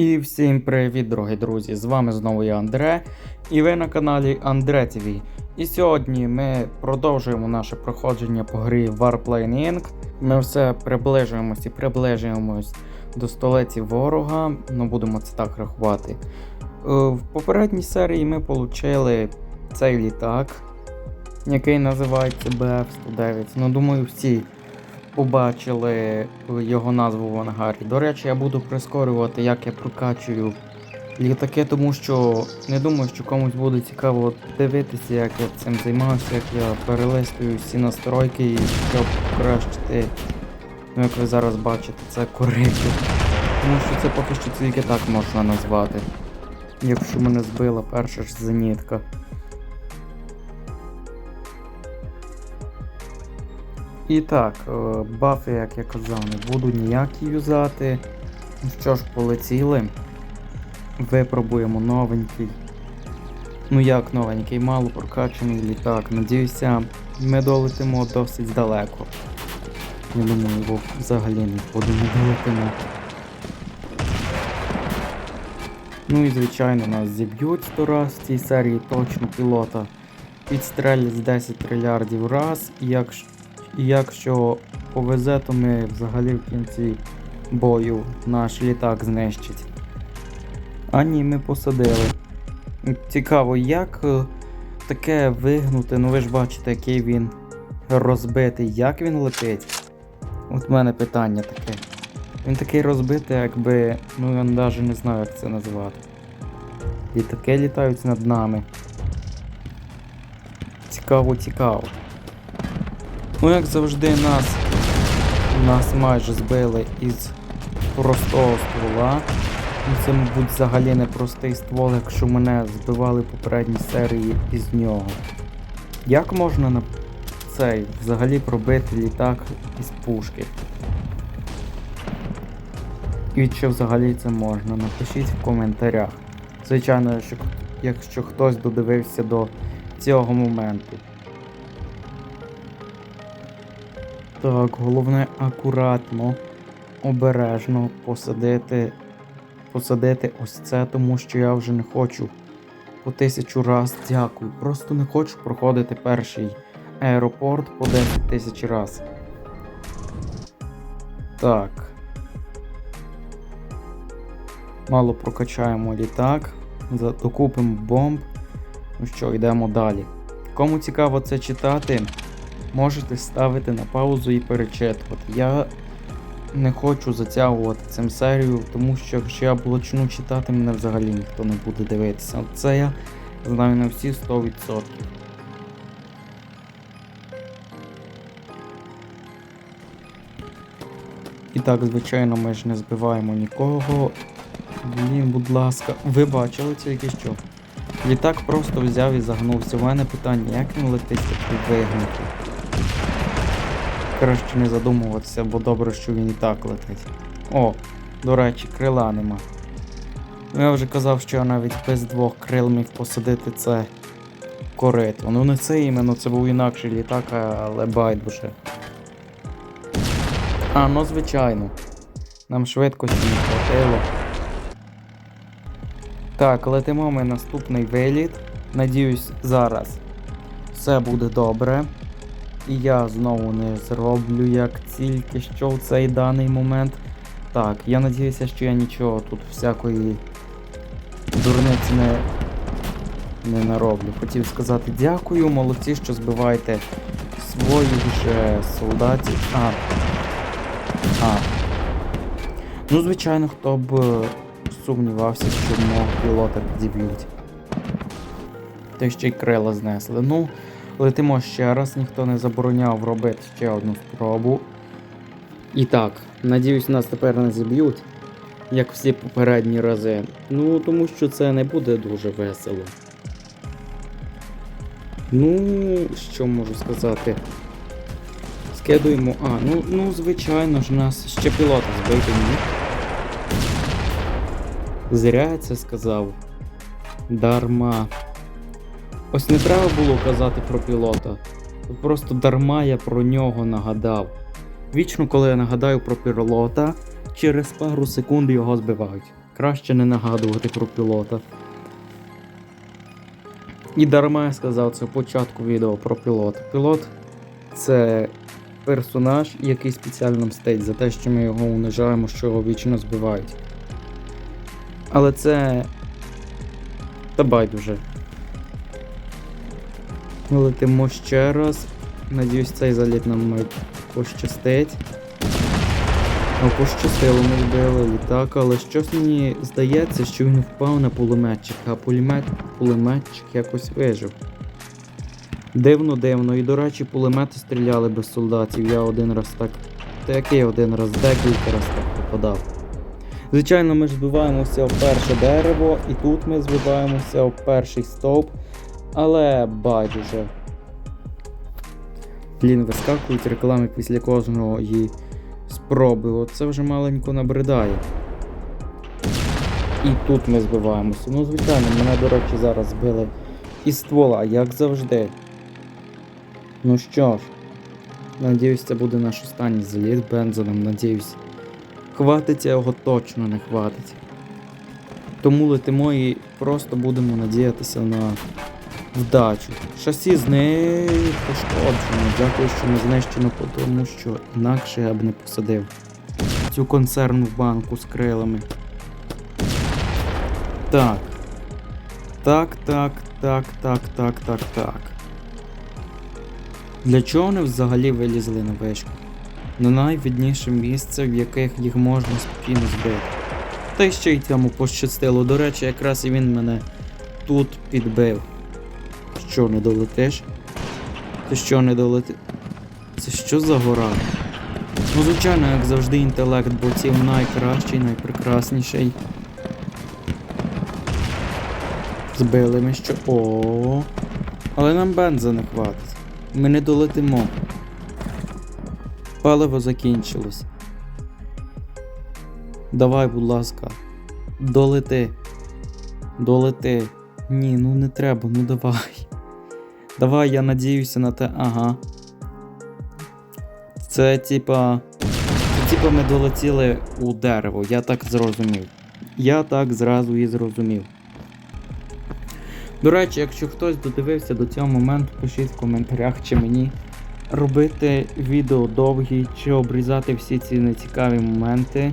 І всім привіт, дорогі друзі! З вами знову я Андре, і ви на каналі Андре ТВ. І сьогодні ми продовжуємо наше проходження по грі Warplane Inc. Ми все приближуємось і приближуємось до столиці ворога, ну будемо це так рахувати. Е, В попередній серії ми отримали цей літак, який називається BF-109. Ну, думаю, всі побачили його назву в ангарі. До речі, я буду прискорювати, як я прокачую літаки, тому що не думаю, що комусь буде цікаво дивитися, як я цим займався, як я перелистую всі настройки, щоб покращити, ну як ви зараз бачите, це корито. Тому що це поки що тільки так можна назвати. Якщо мене збила перша ж зенітка. І так, е, бафи, як я казав, не буду ніякі юзати. Ну що ж, полетіли. Випробуємо новенький. Ну як новенький, мало прокачаний літак. Надіюся, ми долетимо досить далеко. Я думаю, його взагалі нікуди не долетимо. Ну і звичайно нас зіб'ють 100 раз в цій серії точно пілота. Підстрелять з 10 трильярдів раз, і якщо і якщо повезе, то ми взагалі в кінці бою наш літак знищить. А ні, ми посадили. Цікаво, як е, таке вигнути, ну ви ж бачите, який він розбитий, як він летить. От в мене питання таке. Він такий розбитий, якби. Ну я навіть не знаю, як це назвати. Літаки літають над нами. Цікаво, цікаво. Ну, як завжди, нас нас майже збили із простого ствола. Ну, Це, мабуть, взагалі не простий ствол, якщо мене збивали в попередній серії із нього. Як можна на цей взагалі пробити літак із пушки? І чи взагалі це можна? Напишіть в коментарях. Звичайно, якщо хтось додивився до цього моменту. Так, головне акуратно, обережно посадити, посадити ось це, тому що я вже не хочу по тисячу раз дякую. Просто не хочу проходити перший аеропорт по 10 тисяч раз. Так. Мало прокачаємо літак, докупимо бомб. Ну що, йдемо далі. Кому цікаво це читати, можете ставити на паузу і перечитувати. Я не хочу затягувати цим серію, тому що якщо я почну читати, мене взагалі ніхто не буде дивитися. Це я знаю на всі 100%. І так, звичайно, ми ж не збиваємо нікого. Блін, будь ласка, ви бачили тільки що? Літак просто взяв і загнувся. У мене питання, як він летить такий вигнутий? Краще не задумуватися, бо добре, що він і так летить. О, до речі, крила нема. Я вже казав, що я навіть без двох крил міг посадити це корито. Ну не це іменно, це був інакший літак, але байдуже. А, ну звичайно. Нам швидкості не хватило. Так, летимо ми наступний виліт. Надіюсь, зараз все буде добре. І я знову не зроблю як тільки що в цей даний момент. Так, я надіюся, що я нічого тут всякої дурниці не, не нароблю. Хотів сказати дякую, молодці, що збиваєте своїх же солдатів. А. А. Ну, звичайно, хто б сумнівався, що мого пілота підіб'ють. Та ще й крила знесли. Ну, летимо ще раз, ніхто не забороняв робити ще одну спробу. І так, надіюсь, нас тепер не зіб'ють, як всі попередні рази. Ну, тому що це не буде дуже весело. Ну, що можу сказати? Скидуємо. А, ну, ну звичайно ж, нас ще пілота збити ні. Зря я це сказав. Дарма. Ось не треба було казати про пілота. Просто дарма я про нього нагадав. Вічно, коли я нагадаю про пілота, через пару секунд його збивають. краще не нагадувати про пілота. І дарма я сказав це в початку відео про пілота. Пілот це персонаж, який спеціально мстить за те, що ми його унижаємо, що його вічно збивають. Але це. Та байдуже. Летимо ще раз. Надіюсь, цей заліт нам пощастить. А пощастило, ми збили літак, але щось мені здається, що він впав на пулеметчик, а пулемет, пулеметчик якось вижив. Дивно, дивно. І до речі, пулемети стріляли без солдатів. Я один раз так. Та який один раз, декілька раз так попадав. Звичайно, ми збиваємося в перше дерево, і тут ми збиваємося в перший стовп, але байдуже. Блін, вискакують реклами після кожного її спроби. Оце вже маленько набридає. І тут ми збиваємося. Ну, звичайно, мене, до речі, зараз збили із ствола, як завжди. Ну що ж, надіюсь, це буде наш останній заліт бензоном, надіюсь. Хватиться його точно не хватить. Тому летимо і просто будемо надіятися на вдачу. Шасі з неї пошкоджено. Дякую, що не знищено, тому що інакше я б не посадив цю консервну банку з крилами. Так. Так, так, так, так, так, так, так. Для чого вони взагалі вилізли на вишку? На найвідніше місце, в яких їх можна спокійно збити. Та й ще й цьому пощастило. До речі, якраз і він мене тут підбив. Що, не долетиш? Ти що не долети? Це що за гора? Ну, звичайно, як завжди, інтелект боців найкращий, найпрекрасніший. Збили ми що. О. Але нам бенза не хватить. Ми не долетимо. Паливо закінчилось. Давай, будь ласка. Долети. Долети. Ні, ну не треба, ну давай. Давай, я надіюся на те. Ага. Це типа. Це типа ми долетіли у дерево, я так зрозумів. Я так зразу і зрозумів. До речі, якщо хтось додивився до цього моменту, пишіть в коментарях, чи мені робити відео довгі, чи обрізати всі ці нецікаві моменти.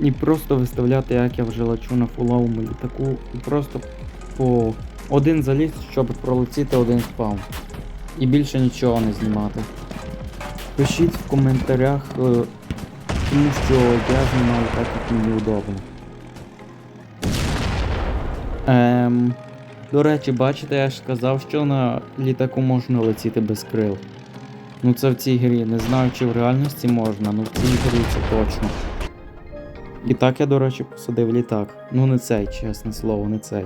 І просто виставляти, як я вже лечу на фуловому літаку, і просто по один заліз, щоб пролетіти один спаун. І більше нічого не знімати. Пишіть в коментарях, е, тому що я знімаю так, як мені удобно. Ем, до речі, бачите, я ж сказав, що на літаку можна летіти без крил. Ну це в цій грі. Не знаю, чи в реальності можна, але в цій грі це точно. І так я, до речі, посадив літак. Ну не цей, чесне слово, не цей.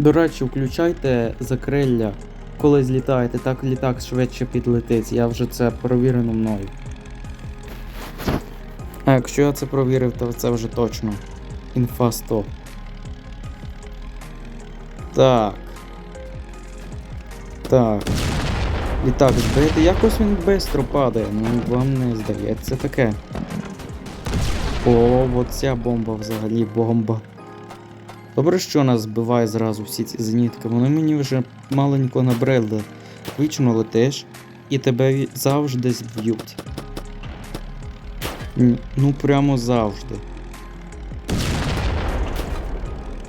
До речі, включайте закрилля, коли злітаєте, так літак швидше підлетить. Я вже це провірено мною. А якщо я це провірив, то це вже точно. Інфа 100. Так. Так. Літак збити. Якось він швидко падає, ну вам не здається таке. О, от ця бомба взагалі бомба. Добре, що нас збиває зразу всі ці зенітки, вони мені вже маленько набридли. Вічно летиш і тебе завжди зб'ють. Ну прямо завжди.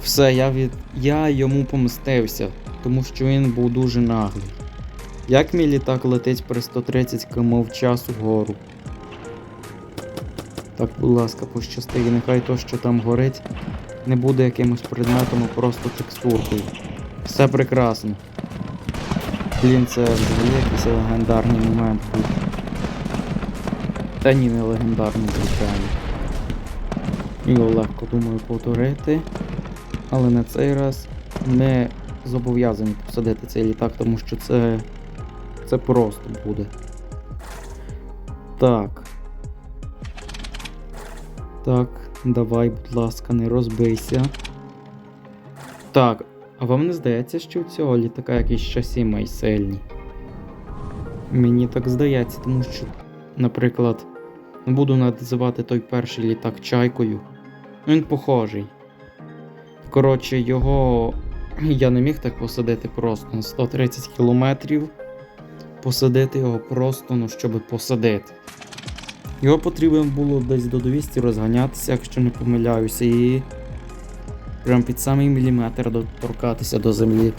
Все, я від. Я йому помстився, тому що він був дуже наглий. Як мій літак летить при 130 км в час вгору? Так, будь ласка, пощасти, і нехай то, що там горить, не буде якимось предметом, а просто текстуркою. Все прекрасно. Блін, це взагалі якийсь легендарний момент був. Та ні, не легендарний, звичайно. Його легко думаю повторити. Але на цей раз ми зобов'язані посадити цей літак, тому що це. Це просто буде. Так. Так, давай, будь ласка, не розбийся. Так, а вам не здається, що у цього літака якісь шасі май сильні? Мені так здається, тому що, наприклад, буду називати той перший літак чайкою. Він похожий. Коротше, його я не міг так посадити просто на 130 кілометрів. Посадити його просто, ну, щоб посадити. Його потрібно було десь до 200 розганятися, якщо не помиляюся, і прям під самий міліметр доторкатися до землі.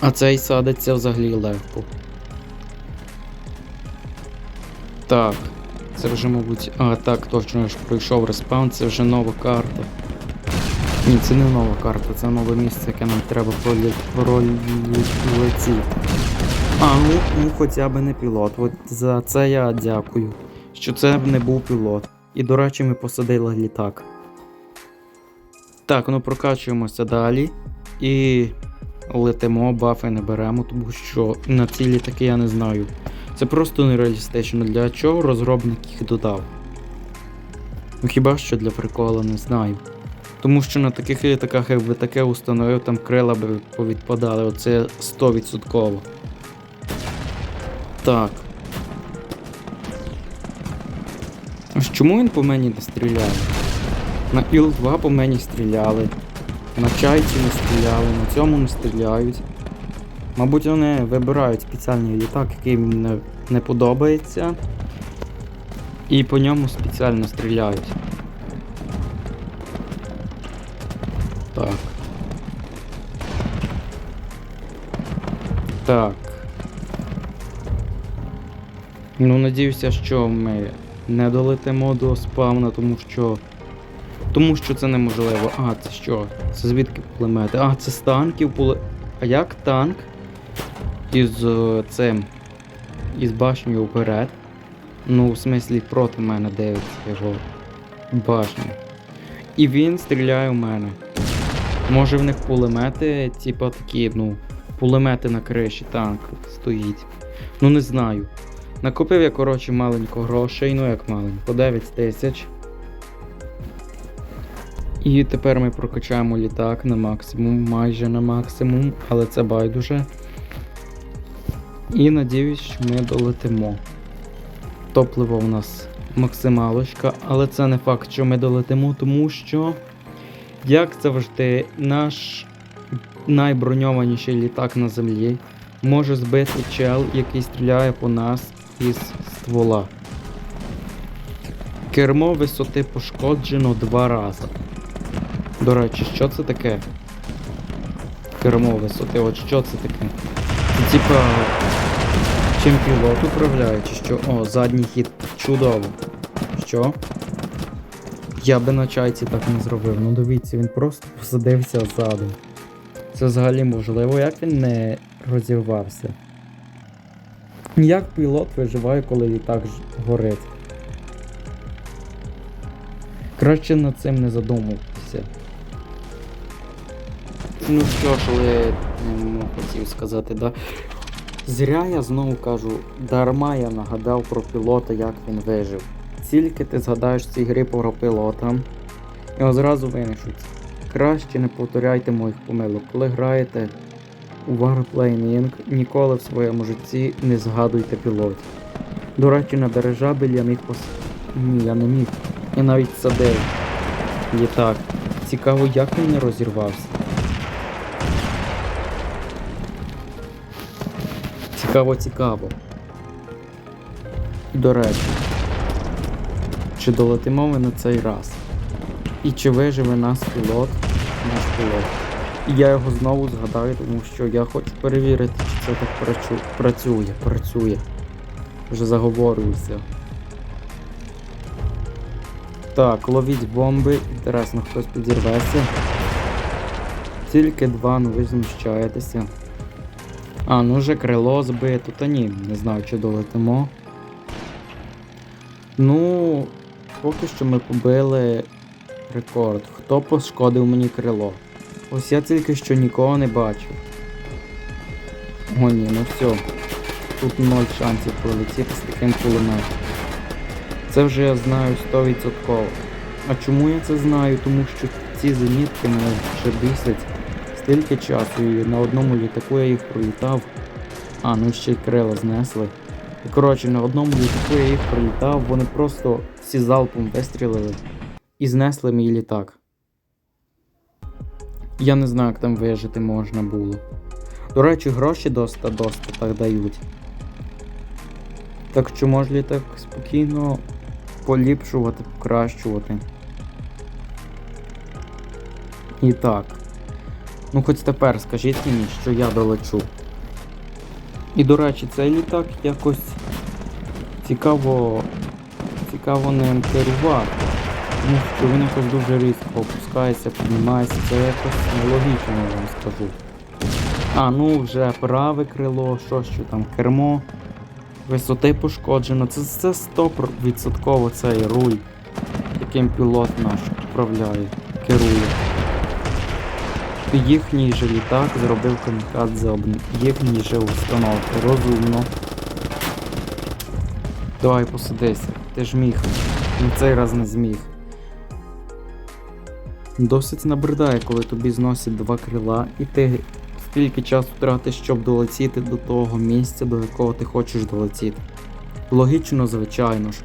А цей садиться взагалі легко. Так, це вже, мабуть. А, так, точно я ж пройшов респаун, це вже нова карта. Ні, це не нова карта, це нове місце, яке нам треба пролетіти. А, ну, ну хоча б не пілот. От за це я дякую. Що це б не був пілот. І, до речі, ми посадили літак. Так, ну прокачуємося далі. І летимо, бафи не беремо, тому що на ці літаки я не знаю. Це просто нереалістично. Для чого розробник їх додав? Ну хіба що для прикола не знаю. Тому що на таких літаках, якби таке установив, там крила би повідпадали, оце 100%. Так. Ось чому він по мені не стріляє? На Іл-2 по мені стріляли. На чайці не стріляли, на цьому не стріляють. Мабуть, вони вибирають спеціальний літак, який їм не, не подобається. І по ньому спеціально стріляють. Так. Так. Ну, надіюся, що ми не долетимо до спавна, тому що. Тому що це неможливо. А, це що? Це звідки пулемети? А, це з танків пуле. А як танк із е, цим. Із башнею вперед? Ну, в смислі, проти мене дивиться його башня. І він стріляє в мене. Може в них пулемети, типа такі, ну, пулемети на криші танк стоїть. Ну не знаю. Накопив я, коротше, маленько грошей, ну як маленько, 9 тисяч. І тепер ми прокачаємо літак на максимум, майже на максимум, але це байдуже. І надіюсь, що ми долетимо. Топливо у нас максималочка, але це не факт, що ми долетимо, тому що, як завжди, наш найброньованіший літак на землі може збити чел, який стріляє по нас із ствола. Кермо висоти пошкоджено два рази. До речі, що це таке? Кермо висоти, от що це таке? Типа. Чим пілот управляє, чи що? О, задній хід. Чудово. Що? Я би на чайці так не зробив. Ну дивіться, він просто посадився ззаду. Це взагалі можливо, як він не розірвався. Як пілот виживає, коли літак горить? Краще над цим не задумуватися. Ну що ж, але ну, хотів сказати, да. Зря я знову кажу, дарма я нагадав про пілота, як він вижив. Тільки ти згадаєш в цій грі про пілота, і одразу винишуться. Краще не повторяйте моїх помилок. Коли граєте у Warplane ніколи в своєму житті не згадуйте пілотів. До речі, на дирижабель я міг пос... Ні, я не міг. Я навіть садив. Літак. Цікаво, як він не розірвався. Цікаво, цікаво. До речі, чи долетимо ми на цей раз? І чи виживе нас пілот, наш пілот? Я його знову згадаю, тому що я хочу перевірити, чи це так працю- працює, працює. Вже заговорююся. Так, ловіть бомби. Інтересно, хтось підірветься. Тільки два, ну ви знущаєтеся. А, ну вже крило збито, та ні, не знаю, чи долетимо. Ну, поки що ми побили рекорд. Хто пошкодив мені крило? Ось я тільки що нікого не бачив. О ні, ну все. Тут ноль шансів пролетіти з таким кулеметом. Це вже я знаю 100%. А чому я це знаю? Тому що ці зенітки мене вже бісять стільки часу і на одному літаку я їх пролітав. А, ну ще й крила знесли. І коротше, на одному літаку я їх пролітав, вони просто всі залпом вистрілили і знесли мій літак. Я не знаю, як там вижити можна було. До речі, гроші доста доста так дають. Так що можна літак спокійно поліпшувати, покращувати. І так. Ну хоч тепер скажіть мені, що я долечу. І до речі, цей літак якось цікаво. Цікаво ним керувати. Тому що він якось дуже різко опускається, піднімається. Це якось нелогічно, я вам скажу. А, ну вже праве крило, що що там, кермо. Висоти пошкоджено. Це, це 100% цей руль, яким пілот наш управляє, керує. Їхній же літак зробив камікадзе об їхній же установки. Розумно. Давай посидися, ти ж міг. Ну цей раз не зміг. Досить набридає, коли тобі зносять два крила, і ти скільки часу втратиш, щоб долетіти до того місця, до якого ти хочеш долетіти. Логічно, звичайно ж.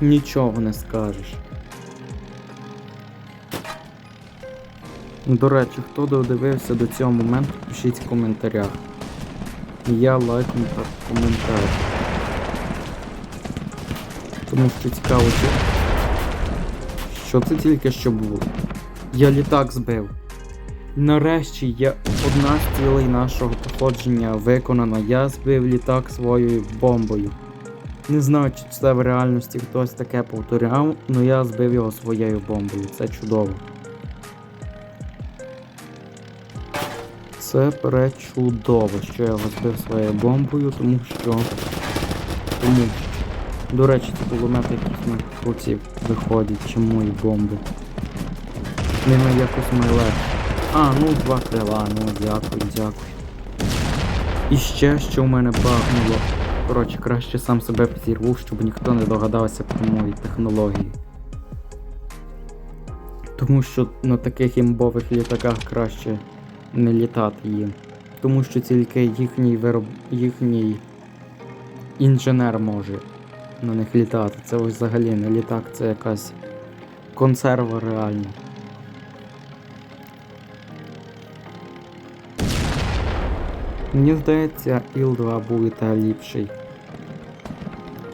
Нічого не скажеш. До речі, хто додивився до цього моменту, пишіть в коментарях. Я лайкну та коментар. Тому що цікаво, чи... що це тільки що було. Я літак збив. Нарешті є одна з цілей нашого походження виконана. Я збив літак своєю бомбою. Не знаю, чи це в реальності хтось таке повторяв, але я збив його своєю бомбою. Це чудово. Це пречудово, що я його збив своєю бомбою, тому що. Тому що. До речі, це кулемети якісь на круті виходять, чи мої бомби. Ними якось легше. А, ну два крила, ну дякую, дякую. І ще що в мене багнуло. Коротше, краще сам себе підірву, щоб ніхто не догадався про мої технології. Тому що на таких імбових літаках краще не літати їм. Тому що тільки їхній вироб... їхній інженер може на них літати. Це ось взагалі не літак, це якась консерва реальна. Мені здається, Іл-2 буде ліпший.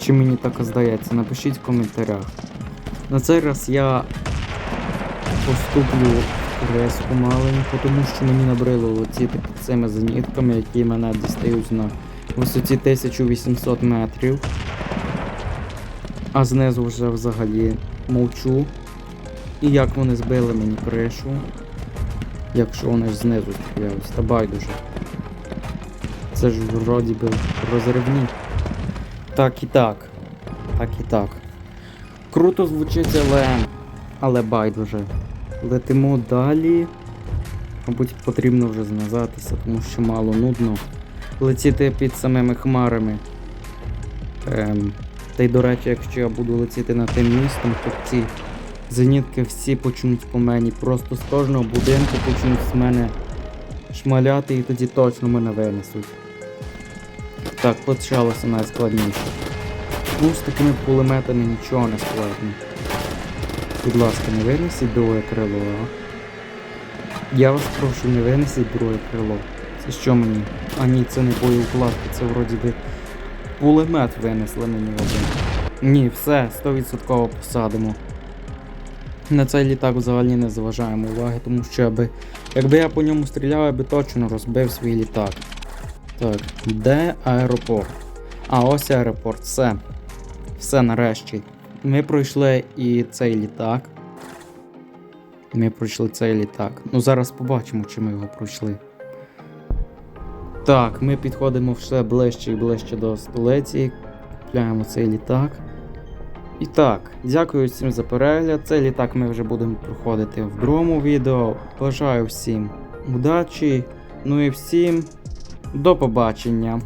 Чи мені так здається? Напишіть в коментарях. На цей раз я поступлю в реску маленьку, тому що мені набрило летіти під цими зенітками, які мене дістають на висоті 1800 метрів. А знизу вже взагалі мовчу. І як вони збили мені кришу. Якщо вони ж знизу стріляють, та байдуже. Це ж вроді би розривні. Так і так. Так і так. Круто звучить, але. Але байдуже. Летимо далі. Мабуть, потрібно вже знизатися, тому що мало нудно. Летіти під самими хмарами. Ем, та й до речі, якщо я буду летіти над тим містом, то ці зенітки всі почнуть по мені. Просто з кожного будинку почнуть з мене шмаляти і тоді точно мене винесуть. Так, почалося найскладніше. Ну, з такими кулеметами нічого не складно. Будь ласка, не винесіть друге крило, а? Я вас прошу, не винесіть друге крило. Це що мені? А ні, це не боєукладка, це вроді би кулемет винесли мені один. Ні, все, 100% посадимо. На цей літак взагалі не зважаємо уваги, тому що аби, якби я по ньому стріляв, я би точно розбив свій літак. Так, де аеропорт? А, ось аеропорт, все. Все нарешті. Ми пройшли і цей літак. Ми пройшли цей літак. Ну зараз побачимо, чи ми його пройшли. Так, ми підходимо все ближче і ближче до столиці. Купляємо цей літак. І так, дякую всім за перегляд. Цей літак ми вже будемо проходити в другому відео. Бажаю всім удачі. Ну і всім до побачення.